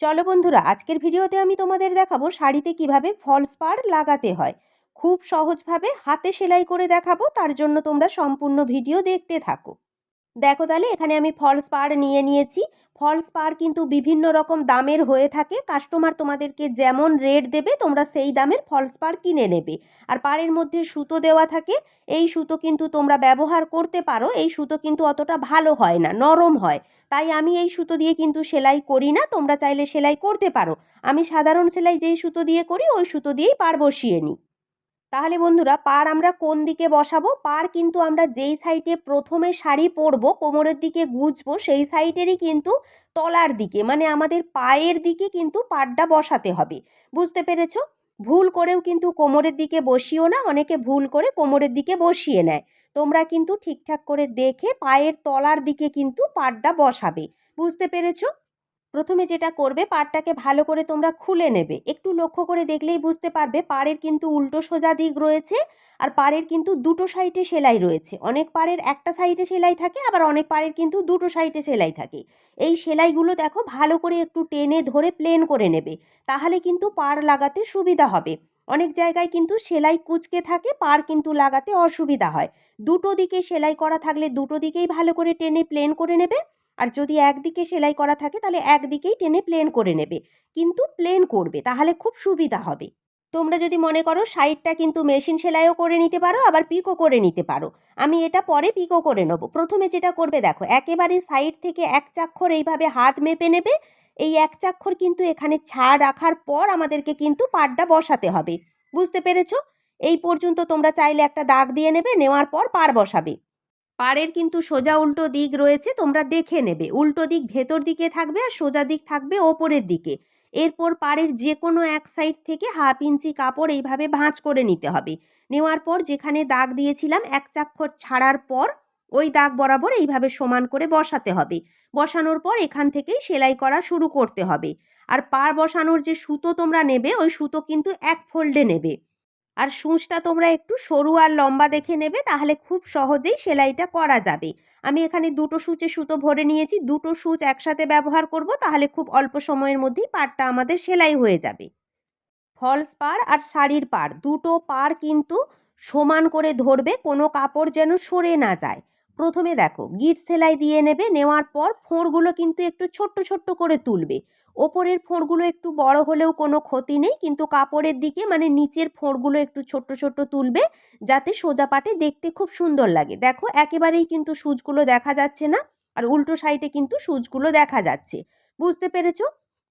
চলো বন্ধুরা, আজকের ভিডিওতে আমি তোমাদের দেখাবো শাড়িতে কীভাবে ফলস পাড় লাগাতে হয়। খুব সহজভাবে হাতে সেলাই করে দেখাবো, তার জন্য তোমরা সম্পূর্ণ ভিডিও দেখতে থাকো। দেখো তাহলে, এখানে আমি ফলস পাড় নিয়ে নিয়েছি। ফলস পাড় কিন্তু বিভিন্ন রকম দামের হয়ে থাকে। কাস্টমার তোমাদেরকে যেমন রেট দেবে, তোমরা সেই দামের ফলস পাড় কিনে নেবে। আর পাড়ের মধ্যে সুতো দেওয়া থাকে, এই সুতো কিন্তু তোমরা ব্যবহার করতে পারো। এই সুতো কিন্তু অতটা ভালো হয় না, নরম হয়। তাই আমি এই সুতো দিয়ে কিন্তু সেলাই করি না, তোমরা চাইলে সেলাই করতে পারো। আমি সাধারণ সেলাই যেই সুতো দিয়ে করি, ওই সুতো দিয়েই পাড় বসিয়ে নিই। তাহলে বন্ধুরা পার আমরা কোন দিকে বসাবো? পার কিন্তু আমরা যেই সাইডে প্রথমে শাড়ি পরবো, কোমরের দিকে গুজবো, সেই সাইডেরই কিন্তু তলার দিকে মানে আমাদের পায়ের দিকে কিন্তু পাড়টা বসাতে হবে। বুঝতে পেরেছ? ভুল করেও কিন্তু কোমরের দিকে বসিও না, অনেকে ভুল করে কোমরের দিকে বসিয়ে নেয়। তোমরা কিন্তু ঠিকঠাক করে দেখে পায়ের তলার দিকে কিন্তু পাড়টা বসাবে। বুঝতে পেরেছ? প্রথমে যেটা করবে, পাড়টাকে ভালো করে তোমরা খুলে নেবে। একটু লক্ষ্য করে দেখলেই বুঝতে পারবে, পাড়ের কিন্তু উল্টো সোজা দিক রয়েছে আর পাড়ের কিন্তু দুটো সাইডে সেলাই রয়েছে। অনেক পাড়ের একটা সাইডে সেলাই থাকে, আবার অনেক পাড়ের কিন্তু দুটো সাইডে সেলাই থাকে। এই সেলাইগুলো দেখো ভালো করে একটু টেনে ধরে প্লেন করে নেবে, তাহলে কিন্তু পাড় লাগাতে সুবিধা হবে। অনেক জায়গায় কিন্তু সেলাই কুচকে থাকে, পাড় কিন্তু লাগাতে অসুবিধা হয়। দুটো দিকে সেলাই করা থাকলে দুটো দিকেই ভালো করে টেনে প্লেন করে নেবে। আর যদি একদিকে সেলাই করা থাকে তাহলে একদিকেই টেনে প্লেন করে নেবে। কিন্তু প্লেন করবে, তাহলে খুব সুবিধা হবে। তোমরা যদি মনে করো সাইডটা কিন্তু মেশিন সেলাইও করে নিতে পারো, আবার পিকও করে নিতে পারো। আমি এটা পরে পিকও করে নেব। প্রথমে যেটা করবে দেখো, একেবারে সাইড থেকে এক চাক্ষর এইভাবে হাত মেপে নেবে। এই এক চাক্ষর কিন্তু এখানে ছাড় রাখার পর আমাদেরকে কিন্তু পাড়টা বসাতে হবে। বুঝতে পেরেছ? এই পর্যন্ত তোমরা চাইলে একটা দাগ দিয়ে নেবে, নেওয়ার পর পাড় বসাবে। পাড়ের কিন্তু সোজা উল্টো দিক রয়েছে, তোমরা দেখে নেবে। উল্টো দিক ভেতর দিকে থাকবে আর সোজা দিক থাকবে ওপরের দিকে। এরপর পাড়ের যে কোনো এক সাইড থেকে হাফ ইঞ্চি কাপড় এইভাবে ভাঁজ করে নিতে হবে। নেওয়ার পর যেখানে দাগ দিয়েছিলাম, এক চাক্ষর ছাড়ার পর ওই দাগ বরাবর এইভাবে সমান করে বসাতে হবে। বসানোর পর এখান থেকেই সেলাই করা শুরু করতে হবে। আর পাড় বসানোর যে সুতো তোমরা নেবে, ওই সুতো কিন্তু এক ফোল্ডে নেবে। আর সূঁচটা তোমরা একটু সরু আর লম্বা দেখে নেবে, তাহলে খুব সহজেই সেলাইটা করা যাবে। আমি এখানে দুটো সূচে সুতো ভরে নিয়েছি, দুটো সূচ একসাথে ব্যবহার করব, তাহলে খুব অল্প সময়ের মধ্যেই পাড়টা আমাদের সেলাই হয়ে যাবে। ফলস পাড় আর শাড়ির পাড়, দুটো পাড় কিন্তু সমান করে ধরবে, কোনো কাপড় যেন সরে না যায়। প্রথমে দেখো, গিট সেলাই দিয়ে নেবে, নেওয়ার পর ফোঁড়গুলো কিন্তু একটু ছোট্ট ছোট্ট করে তুলবে। ওপরের ফোঁড়গুলো একটু বড় হলেও কোনো ক্ষতি নেই, কিন্তু কাপড়ের দিকে মানে নিচের ফোঁড়গুলো একটু ছোট্ট ছোট্ট তুলবে, যাতে সোজা পাটে দেখতে খুব সুন্দর লাগে। দেখো, একেবারেই কিন্তু সুচগুলো দেখা যাচ্ছে না, আর উল্টো সাইডে কিন্তু সুচগুলো দেখা যাচ্ছে। বুঝতে পেরেছ?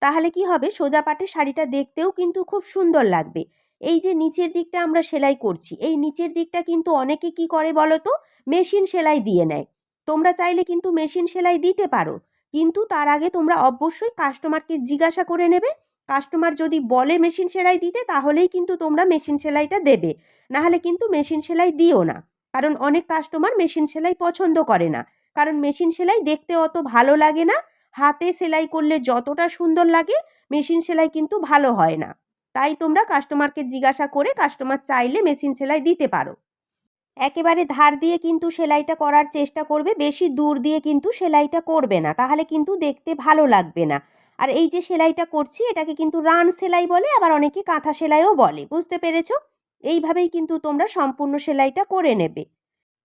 তাহলে কি হবে? সোজা পাটে শাড়িটা দেখতেও কিন্তু খুব সুন্দর লাগবে। এই যে নিচের দিকটা আমরা সেলাই করছি, এই নিচের দিকটা কিন্তু অনেকে কি করে বলো তো মেশিন সেলাই দিয়ে নেয়। তোমরা চাইলে কিন্তু মেশিন সেলাই দিতে পারো, কিন্তু তার আগে তোমরা অবশ্যই কাস্টমারকে জিজ্ঞাসা করে নেবে। কাস্টমার যদি বলে মেশিন সেলাই দিতে, তাহলেই কিন্তু তোমরা মেশিন সেলাইটা দেবে। নাহলে কিন্তু মেশিন সেলাই দিও না, কারণ অনেক কাস্টমার মেশিন সেলাই পছন্দ করে না। কারণ মেশিন সেলাই দেখতে অত ভালো লাগে না, হাতে সেলাই করলে যতটা সুন্দর লাগে, মেশিন সেলাই কিন্তু ভালো হয় না। তাই তোমরা কাস্টমারকে জিজ্ঞাসা করে কাস্টমার চাইলে মেশিন সেলাই দিতে পারো। একেবারে ধার দিয়ে কিন্তু সেলাইটা করার চেষ্টা করবে, বেশি দূর দিয়ে কিন্তু সেলাইটা করবে না, তাহলে কিন্তু দেখতে ভালো লাগবে না। আর এই যে সেলাইটা করছি, এটাকে কিন্তু রান সেলাই বলে, আবার অনেকে কাঁথা সেলাইও বলে, বুঝতে পেরেছ? এইভাবেই কিন্তু তোমরা সম্পূর্ণ সেলাইটা করে নেবে।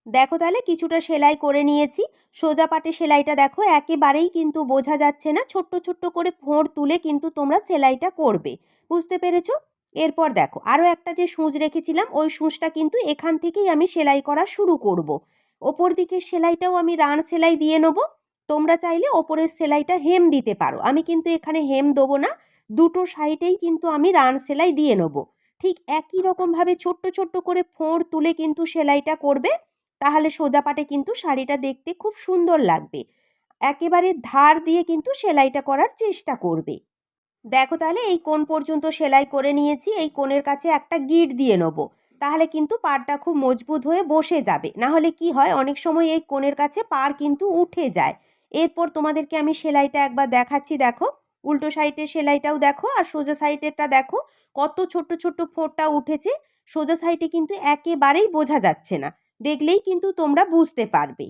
দেখো তাহলে কিছুটা সেলাই করে নিয়েছি। সোজা পাটে সেলাইটা দেখো, একেবারেই কিন্তু বোঝা যাচ্ছে না। ছোট্ট ছোট্ট করে ফোঁড় তুলে কিন্তু তোমরা সেলাইটা করবে। বুঝতে পেরেছ? এরপর দেখো আরও একটা যে সূচ রেখেছিলাম, ওই সূচটা কিন্তু এখান থেকেই আমি সেলাই করা শুরু করব। ওপর দিকের সেলাইটাও আমি রান সেলাই দিয়ে নেব। তোমরা চাইলে ওপরের সেলাইটা হেম দিতে পারো। আমি কিন্তু এখানে হেম দেবো না, দুটো সাইডেই কিন্তু আমি রান সেলাই দিয়ে নেব। ঠিক একই রকমভাবে ছোট্ট ছোট্ট করে ফোঁড় তুলে কিন্তু সেলাইটা করবে। তাহলে সোজা পাটে কিন্তু শাড়িটা দেখতে খুব সুন্দর লাগবে। একেবারে ধার দিয়ে কিন্তু সেলাইটা করার চেষ্টা করবে। দেখো তাহলে এই কোণ পর্যন্ত সেলাই করে নিয়েছি, এই কোণের কাছে একটা গিট দিয়ে নেব। তাহলে কিন্তু পাড়টা খুব মজবুত হয়ে বসে যাবে। না হলে কি হয়, অনেক সময় এই কোণের কাছে পাড় কিন্তু উঠে যায়। এরপর তোমাদেরকে আমি সেলাইটা একবার দেখাচ্ছি, দেখো। উল্টো সাইডের সেলাইটাও দেখো আর সোজা সাইডেরটা দেখো। কত ছোট্ট ছোট্ট ফোঁটটা উঠেছে। সোজা সাইডে কিন্তু একেবারেই বোঝা যাচ্ছে না। দেখলেই কিন্তু তোমরা বুঝতে পারবে।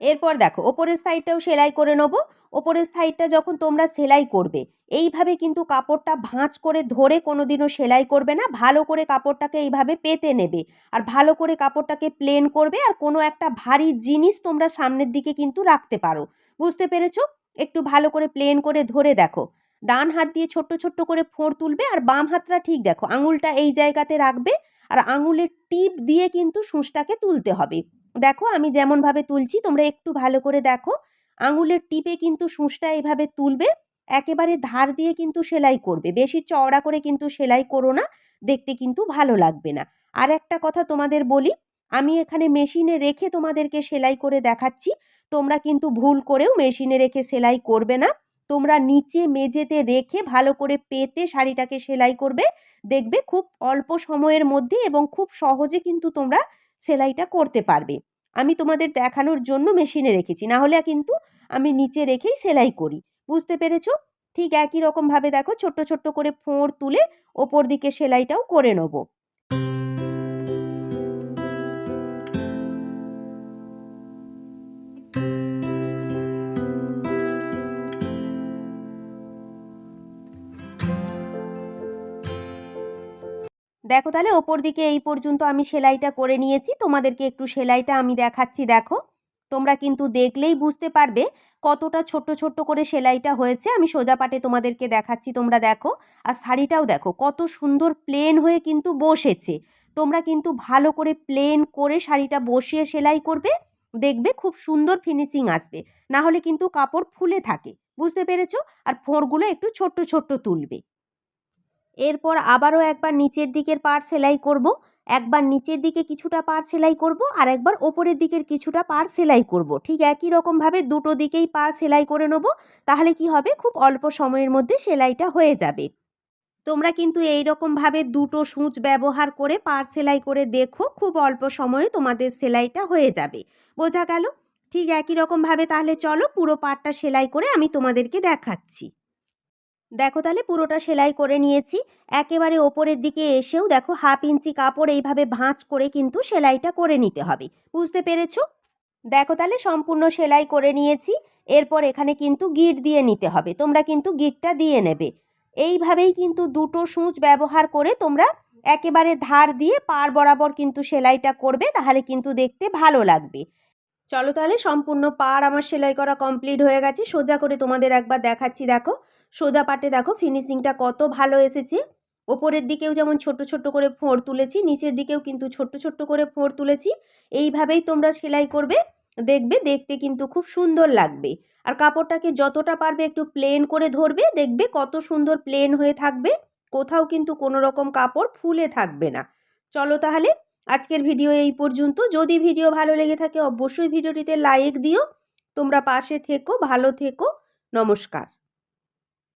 এরপর দেখো, ওপরের সাইডটাও সেলাই করে নেব। ওপরের সাইডটা যখন তোমরা সেলাই করবে, এইভাবে কিন্তু কাপড়টা ভাঁজ করে ধরে কোনো দিনও সেলাই করবে না, ভালো করে কাপড়টাকে এইভাবে পেতে নেবে। আর ভালো করে কাপড়টাকে প্লেন করবে আর কোনো একটা ভারী জিনিস তোমরা সামনের দিকে কিন্তু রাখতে পারো। বুঝতে পেরেছ? একটু ভালো করে প্লেন করে ধরে দেখো। ডান হাত দিয়ে ছোট্ট ছোট্ট করে ফোঁড় তুলবে আর বাম হাতটা ঠিক দেখো, আঙুলটা এই জায়গাতে রাখবে আর আঙুলের টিপ দিয়ে কিন্তু সূঁচটাকে তুলতে হবে। দেখো আমি যেমনভাবে তুলছি, তোমরা একটু ভালো করে দেখো। আঙুলের টিপে কিন্তু সূঁচটা এইভাবে তুলবে, একেবারে ধার দিয়ে কিন্তু সেলাই করবে। বেশি চওড়া করে কিন্তু সেলাই করো না, দেখতে কিন্তু ভালো লাগবে না। আর একটা কথা তোমাদের বলি, আমি এখানে মেশিনে রেখে তোমাদেরকে সেলাই করে দেখাচ্ছি, তোমরা কিন্তু ভুল করেও মেশিনে রেখে সেলাই করবে না। তোমরা নিচে মেঝেতে রেখে ভালো করে পেতে শাড়িটাকে সেলাই করবে। দেখবে খুব অল্প সময়ের মধ্যে এবং খুব সহজে কিন্তু তোমরা সেলাইটা করতে পারবে। আমি তোমাদের দেখানোর জন্য মেশিনে রেখেছি, না হলে কিন্তু আমি নিচে রেখেই সেলাই করি। বুঝতে পেরেছ? ঠিক একই রকমভাবে দেখো, ছোট্ট ছোট্ট করে ফোঁড় তুলে ওপর দিকে সেলাইটাও করে নেব। দেখো তাহলে ওপর দিকে এই পর্যন্ত আমি সেলাইটা করে নিয়েছি। তোমাদেরকে একটু সেলাইটা আমি দেখাচ্ছি, দেখো। তোমরা কিন্তু দেখলেই বুঝতে পারবে কতটা ছোট্ট ছোট্ট করে সেলাইটা হয়েছে। আমি সোজা পাটে তোমাদেরকে দেখাচ্ছি, তোমরা দেখো। আর শাড়িটাও দেখো, কত সুন্দর প্লেন হয়ে কিন্তু বসেছে। তোমরা কিন্তু ভালো করে প্লেন করে শাড়িটা বসিয়ে সেলাই করবে, দেখবে খুব সুন্দর ফিনিশিং আসবে। না হলে কিন্তু কাপড় ফুলে থাকে, বুঝতে পেরেছ? আর ফোঁড়গুলো একটু ছোট্ট ছোট্ট তুলবে। এরপর আবারও একবার নিচের দিকের পাড় সেলাই করব। একবার নিচের দিকে কিছুটা পাড় সেলাই করব আর একবার ওপরের দিকের কিছুটা পাড় সেলাই করব। ঠিক একই রকমভাবে দুটো দিকেই পাড় সেলাই করে নেব। তাহলে কি হবে? খুব অল্প সময়ের মধ্যে সেলাইটা হয়ে যাবে। তোমরা কিন্তু এই রকমভাবে দুটো সূচ ব্যবহার করে পাড় সেলাই করে দেখো। খুব অল্প সময়ে তোমাদের সেলাইটা হয়ে যাবে। বোঝা গেল? ঠিক একই রকমভাবে তাহলে চলো পুরো পাড়টা সেলাই করে আমি তোমাদেরকে দেখাচ্ছি। দেখো তাহলে পুরোটা সেলাই করে নিয়েছি। একেবারে ওপরের দিকে এসেও দেখো হাফ ইঞ্চি কাপড় এইভাবে ভাঁজ করে কিন্তু সেলাইটা করে নিতে হবে। বুঝতে পেরেছ? দেখো তাহলে সম্পূর্ণ সেলাই করে নিয়েছি। এরপর এখানে কিন্তু গিট দিয়ে নিতে হবে। তোমরা কিন্তু গিটটা দিয়ে নেবে। এইভাবেই কিন্তু দুটো সূচ ব্যবহার করে তোমরা একেবারে ধার দিয়ে পার বরাবর কিন্তু সেলাইটা করবে। তাহলে কিন্তু দেখতে ভালো লাগবে। চলো তাহলে সম্পূর্ণ পার আমার সেলাই করা কমপ্লিট হয়ে গেছে। সোজা করে তোমাদের একবার দেখাচ্ছি, দেখো। সোজা পাটে দেখো ফিনিশিংটা কত ভালো এসেছে। ওপরের দিকেও যেমন ছোট ছোট করে ফোঁড় তুলেছি, নিচের দিকেও কিন্তু ছোট্ট ছোট্ট করে ফোঁড় তুলেছি। এইভাবেই তোমরা সেলাই করবে, দেখবে, দেখতে কিন্তু খুব সুন্দর লাগবে। আর কাপড়টাকে যতটা পারবে একটু প্লেন করে ধরবে, দেখবে কত সুন্দর প্লেন হয়ে থাকবে। কোথাও কিন্তু কোনো রকম কাপড় ফুলে থাকবে না। চলো তাহলে আজকের ভিডিও এই পর্যন্ত। যদি ভিডিও ভালো লেগে থাকে, অবশ্যই ভিডিওটিতে লাইক দিও। তোমরা পাশে থেকো, ভালো থেকো। নমস্কার।